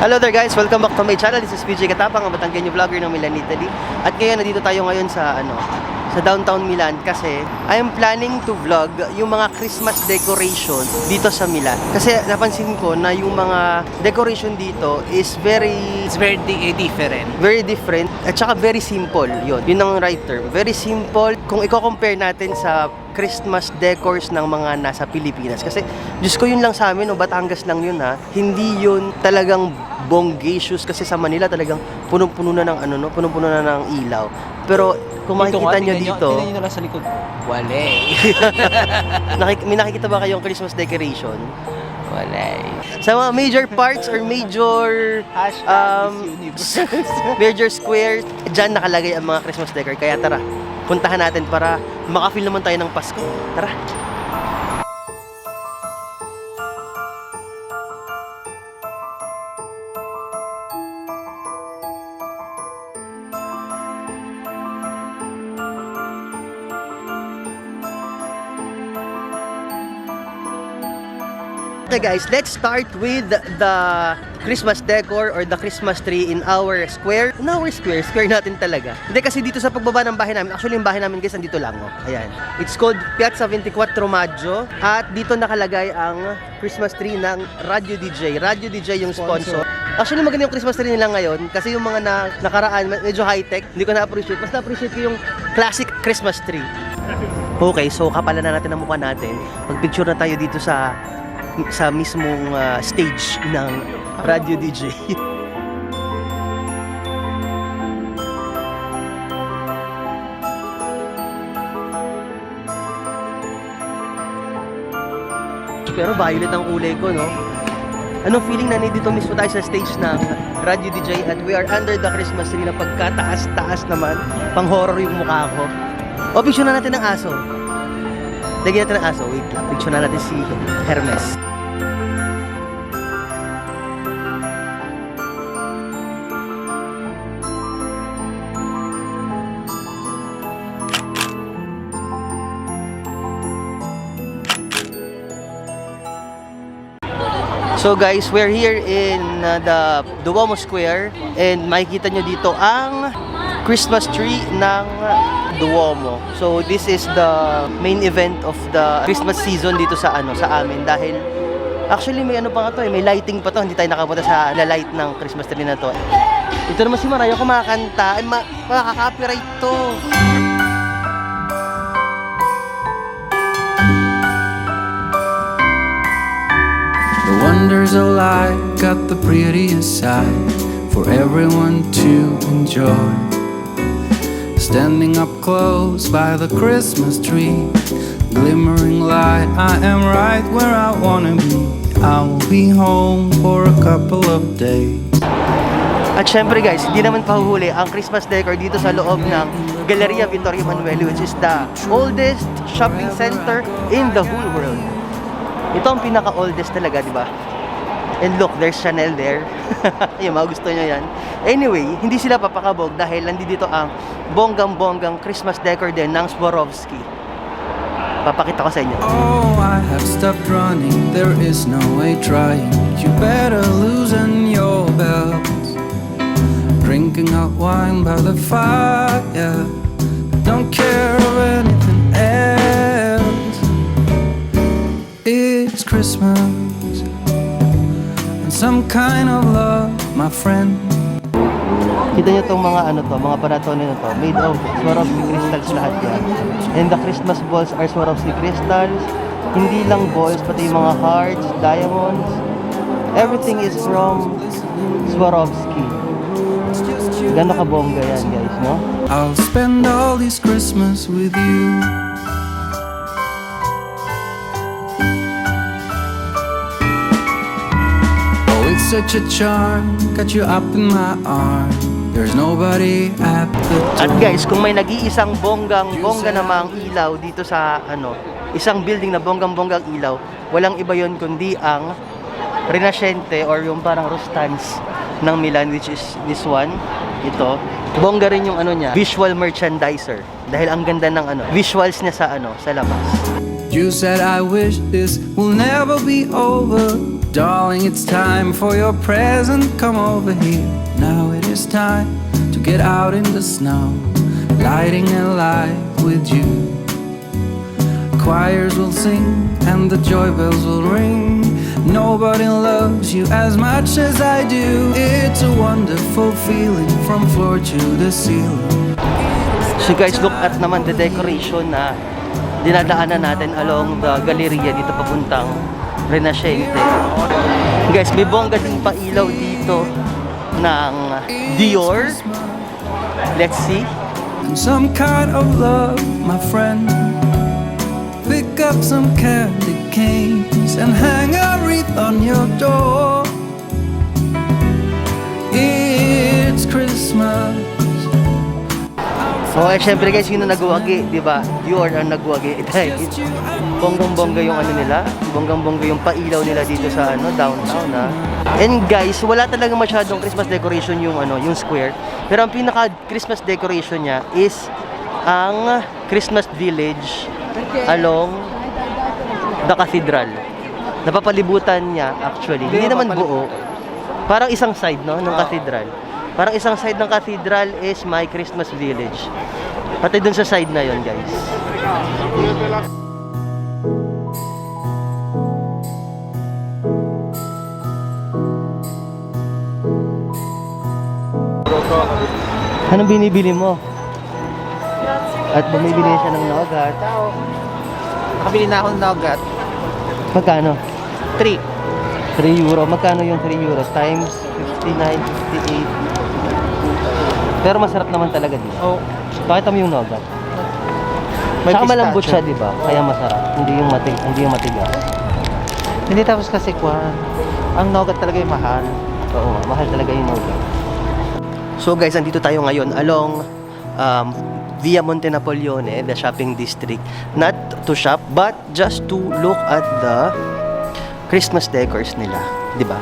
Hello there guys, welcome back to my channel. This is PJ Katapang, ang Batanggenyo vlogger ng Milan, Italy. At ngayon, nandito tayo ngayon sa ano, sa downtown Milan kasi I am planning to vlog yung mga Christmas decoration dito sa Milan. Kasi napansin ko na yung mga decoration dito is very It's very di- eh, different. very different at saka very simple yun. Yun ang right term. Very simple kung i-compare natin sa Christmas decors ng mga nasa Pilipinas. Kasi Diyos ko yun lang sa amin no? Batangas lang yun ha? Hindi yun talagang bongacious kasi sa Manila talagang punong-puno na ng ano no? Punong-puno na ng ilaw pero kung makikita nyo dito Tingnan nyo lang sa likod. Nakik- may nakikita ba kayong Christmas decoration Wala eh. sa mga major parks or major Hashtag um, Miss Universe. major square, dyan nakalagay ang mga Christmas decor. Kaya tara, puntahan natin para makafeel naman tayo ng Pasko. Tara! Okay guys, let's start with the Christmas decor or the Christmas tree in our square. In our square, square natin talaga. Hindi kasi dito sa pagbaba ng bahay namin, actually yung bahay namin guys, nandito lang oh. Ayan. It's called Piazza 24 Maggio at dito nakalagay ang Christmas tree ng Radio DJ. Radio DJ yung sponsor. Actually maganda yung Christmas tree nila ngayon kasi yung mga na, nakaraan medyo high-tech, hindi ko na-appreciate. Mas na-appreciate ko yung classic Christmas tree. Okay, so kapalan na natin ang mukha natin. Magpicture na tayo dito sa sa mismong ah, stage ng Radio DJ. Pero violet ang kulay ko, no? Anong feeling na nandito mismo tayo sa stage ng Radio DJ at we are under the Christmas tree na pagkataas-taas naman, pang horror yung mukha ko. O, picture na natin ng aso. Lagyan natin ng aso. Wait lang. Picture na natin si Hermes. So guys, we're here in uh, the Duomo Square and makikita nyo dito ang Christmas tree ng Duomo. So this is the main event of the Christmas season dito sa ano sa amin dahil actually may ano pa nga to eh, may lighting pa to, hindi tayo nakapunta sa light ng Christmas tree na to. Ito naman si Marayo kumakanta, ay ma makaka-copyright to. Wonders of life got the prettiest side for everyone to enjoy. Standing up close by the Christmas tree, glimmering light, I am right where I wanna be. I will be home for a couple of days. At syempre guys, hindi naman pahuhuli ang Christmas decor dito sa loob ng Galleria Vittorio Emanuele which is the oldest shopping center in the whole world. Ito ang pinaka-oldest talaga, di ba? And look, there's Chanel there. yung mga gusto nyo yan. Anyway, hindi sila papakabog dahil nandito ang bonggang-bonggang Christmas decor din ng Swarovski. Papakita ko sa inyo. Oh, I have stopped running, there is no way trying. You better loosen your belts. Drinking hot wine by the fire. Don't care Christmas. And some kind of love, my friend. Kita nyo itong mga ano to, mga panatone na to, made of Swarovski crystals lahat yan. And the Christmas balls are Swarovski crystals. Hindi lang balls, pati yung mga hearts, diamonds. Everything is from Swarovski. Gano'n kabongga yan guys, no? I'll spend all this Christmas with you. Such a charm, got you up in my arm. There's nobody at the At door. guys, kung may nag-iisang bonggang bongga namang ilaw dito sa ano, isang building na bonggang bonggang ilaw, walang iba yon kundi ang Rinascente or yung parang Rustans ng Milan which is this one, ito. Bongga rin yung ano niya, visual merchandiser. Dahil ang ganda ng ano, visuals niya sa ano, sa labas. You said I wish this will never be over. Darling, it's time for your present. Come over here. Now it is time to get out in the snow, lighting a light with you. Choirs will sing and the joy bells will ring. Nobody loves you as much as I do. It's a wonderful feeling from floor to the ceiling. So guys, look at naman the decoration na dinadaanan natin along the Galleria dito papuntang Renascente. Eh. Guys, may bongga ding pailaw dito ng Dior. Let's see. And some kind of love, my friend. Pick up some candy canes and hang a wreath on your door. It's Christmas. So, eh, syempre guys, sino nagwagi, di ba? Dior ang nagwagi. Bonggang-bongga yung ano nila, bonggang-bongga yung pailaw nila dito sa ano, downtown ha. And guys, wala talaga masyadong Christmas decoration yung ano, yung square. Pero ang pinaka Christmas decoration niya is ang Christmas village along the cathedral. Napapalibutan niya actually. Hindi naman buo. Parang isang side no ng cathedral. Parang isang side ng cathedral is my Christmas village. Pati dun sa side na yon guys. Anong binibili mo? At bumibili siya ng nogat. Nakabili na ako ng nugget. Magkano? 3. 3 euro. Magkano yung 3 euro? Times 59, 58. Pero masarap naman talaga dito. Oh, Pakita mo yung nogat. may Saka malambot siya, di ba? Kaya masarap. Hindi yung matig, hindi yung matigas. Hindi tapos kasi kwan. Ang nugget talaga yung mahal. Oo, mahal talaga yung nogat. So guys, andito tayo ngayon along um, Via Monte Napoleone, the shopping district. Not to shop, but just to look at the Christmas decors nila. Di ba?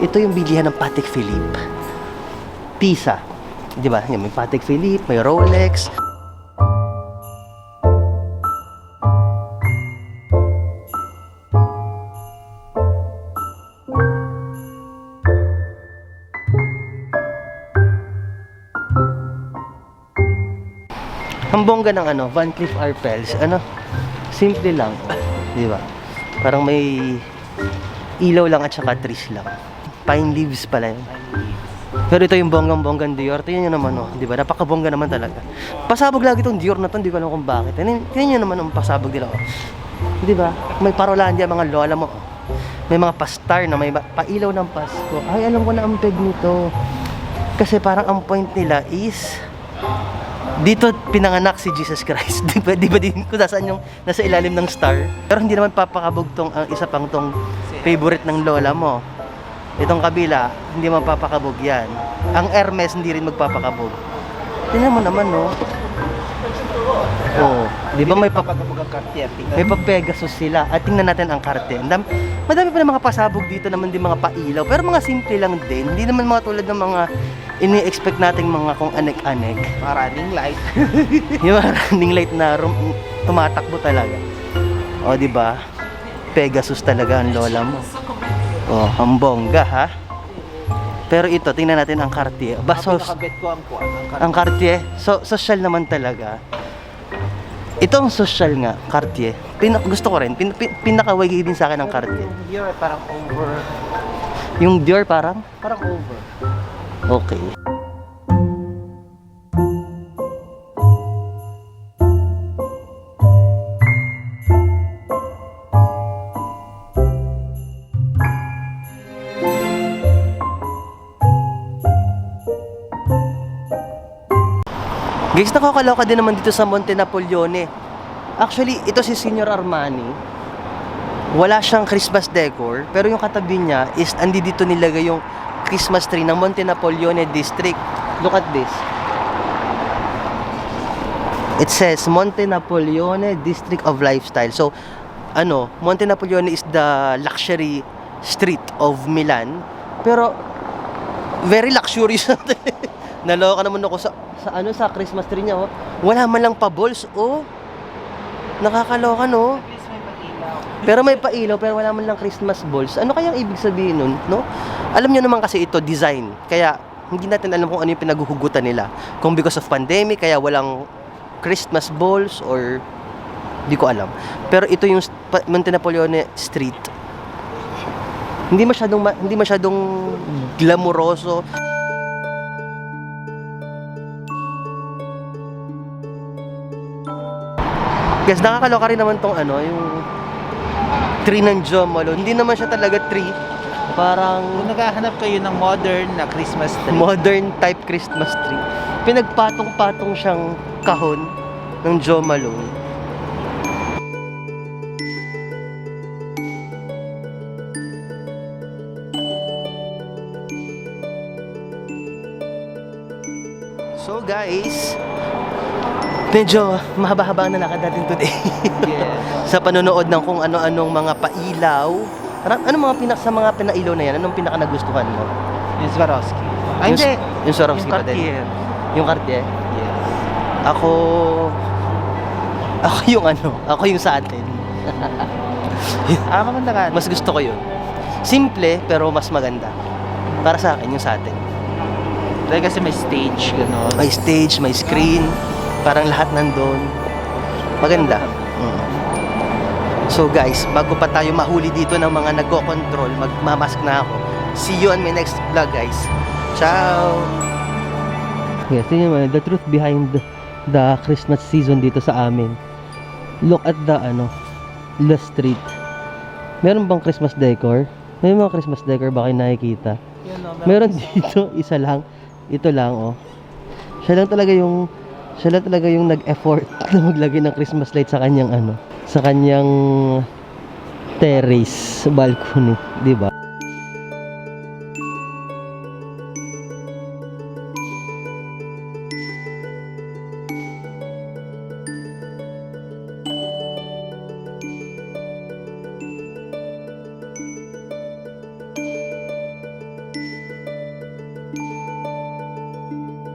Ito yung bilihan ng Patek Philippe. Pisa. Di ba? Yan, May Patek Philippe, may Rolex. Ang bongga ng ano, Van Cleef Arpels, ano, simple lang, di ba? Parang may ilaw lang at saka trees lang. Pine leaves pala yun. Pero ito yung bonggang-bonggang Dior. Tingnan nyo naman, oh, di ba? Napakabongga naman talaga. Pasabog lagi itong Dior na to, hindi ko alam kung bakit. Tingnan nyo naman ang pasabog nila, oh. Di ba? May parolandia mga lola mo. May mga pastar na may pailaw ng Pasko. Ay, alam ko na ang peg nito. Kasi parang ang point nila is dito pinanganak si Jesus Christ. Di ba, di ba din kung nasaan yung nasa ilalim ng star? Pero hindi naman papakabog tong ang isa pang tong favorite ng lola mo. Itong kabila, hindi mapapakabog yan. Ang Hermes hindi rin magpapakabog. Tingnan mo naman, no? Oh, di ba may pa Papagabog ang Cartier. may pa Pegasus sila. At tingnan natin ang karte. Ang dam- madami pa ng mga pasabog dito naman din mga pailaw. Pero mga simple lang din. Hindi naman mga tulad ng mga ini-expect nating mga kung anek-anek. Mga running light. yung mga running light na rum- tumatakbo talaga. O, di ba? Pegasus talaga ang lola mo. O, ang bongga, ha? Pero ito, tingnan natin ang Cartier. Ba, so, Ang pinakabet ko ang kwan. Ang ang Cartier, so, social naman talaga. Ito ang social nga, Cartier. Pina, gusto ko rin, pin, pin, pinakawagi din sa akin ang Cartier. Yung Dior ay parang over. Yung Dior parang, Parang over. okay. Guys, nakakaloka din naman dito sa Monte Napoleone. Actually, ito si Senior Armani. Wala siyang Christmas decor, pero yung katabi niya is andi dito nilagay yung Christmas tree ng Monte Napoleone District. Look at this. It says Monte Napoleone District of Lifestyle. So, ano, Monte Napoleone is the luxury street of Milan. Pero, very luxurious. Naloka naman ako sa, sa ano sa Christmas tree niya. Oh. Wala man lang pa balls. Oh. Nakakaloka no. May. Pero may pailaw, pero wala man lang Christmas balls. Ano kayang ibig sabihin nun, no? Alam nyo naman kasi ito, design. Kaya, hindi natin alam kung ano yung pinaghuhugutan nila. Kung because of pandemic, kaya walang Christmas balls or hindi ko alam. Pero ito yung pa- Monte Napoleone Street. Hindi masyadong ma- hindi masyadong glamuroso. Guys, nakakaloka rin naman tong ano, yung tree ng Jomolo. Hindi naman siya talaga tree. Parang Kung naghahanap kayo ng modern na Christmas tree, modern type Christmas tree. Pinagpatong-patong siyang kahon ng Joe Malone. So guys, medyo mahaba-haba na lakad natin today. yes. sa panonood ng kung ano-anong mga pailaw. Ano, ano mga pinak sa mga pinailaw na yan? Anong pinaka nagustuhan mo? yung Swarovski. Ay, Yung- hindi. Yung Swarovski yung pa din. Yung Cartier? Yes. Ako... Ako yung ano, ako yung sa atin. Ah, maganda ka. Mas gusto ko yun. Simple, pero mas maganda. Para sa akin, yung sa atin. Dahil kasi may stage, gano'n. May stage, may screen, parang lahat nandun. Maganda. Mm. So guys, bago pa tayo mahuli dito ng mga nagko-control, magmamask na ako. See you on my next vlog guys. Ciao! Yes, yun yung the truth behind the Christmas season dito sa amin. Look at the ano, the street. Meron bang Christmas decor? May mga Christmas decor ba kayo nakikita? Yun, no, Meron dito, isa lang. Ito lang, oh. Siya lang talaga yung siya lang talaga yung nag-effort na maglagay ng Christmas light sa kanyang ano, sa kanyang terrace balcony, 'di ba?